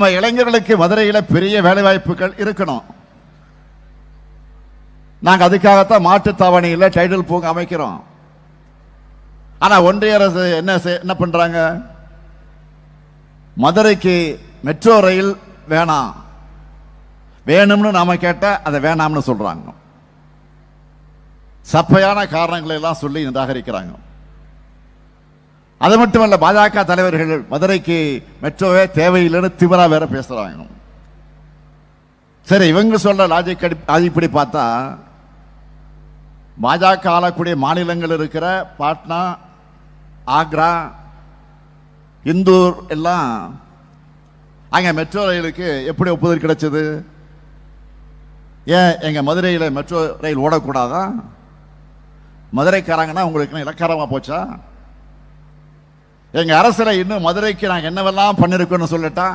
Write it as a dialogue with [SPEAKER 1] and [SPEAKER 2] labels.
[SPEAKER 1] நம்ம இளைஞர்களுக்கு மதுரையில் பெரிய வேலை வாய்ப்புகள் இருக்கணும். நாங்கள் அதுக்காகத்தான் மாட்டுத்தாவணியில் டைடல் பூங்கா அமைக்கிறோம். ஆனால் ஒன்றிய அரசு என்ன என்ன பண்ணுறாங்க மதுரைக்கு மெட்ரோ ரயில் வேணாம். வேணும்னு நாம் கேட்டால் அதை வேணாம்னு சொல்கிறாங்க சப்பையான காரணங்களை எல்லாம் சொல்லி நிராகரிக்கிறாங்க. அது மட்டுமல்ல பாஜக தலைவர்கள் மதுரைக்கு மெட்ரோவே தேவையில்லைன்னு திமிரா வேற பேசுறாங்க. சரி இவங்க சொல்ற லாஜிக் அடிப்படி பார்த்தா பாஜக ஆளக்கூடிய மாநிலங்கள் இருக்கிற பாட்னா ஆக்ரா இந்தூர் எல்லாம் அங்கே மெட்ரோ ரயிலுக்கு எப்படி ஒப்புதல் கிடைச்சது? ஏன் எங்கள் மதுரையில் மெட்ரோ ரயில் ஓடக்கூடாதா? மதுரைக்காரங்கன்னா உங்களுக்கு இலக்காரமாக போச்சா? எங்கள் அரசில் இன்னும் மதுரைக்கு நாங்கள் என்னவெல்லாம் பண்ணியிருக்கோன்னு சொல்லட்டா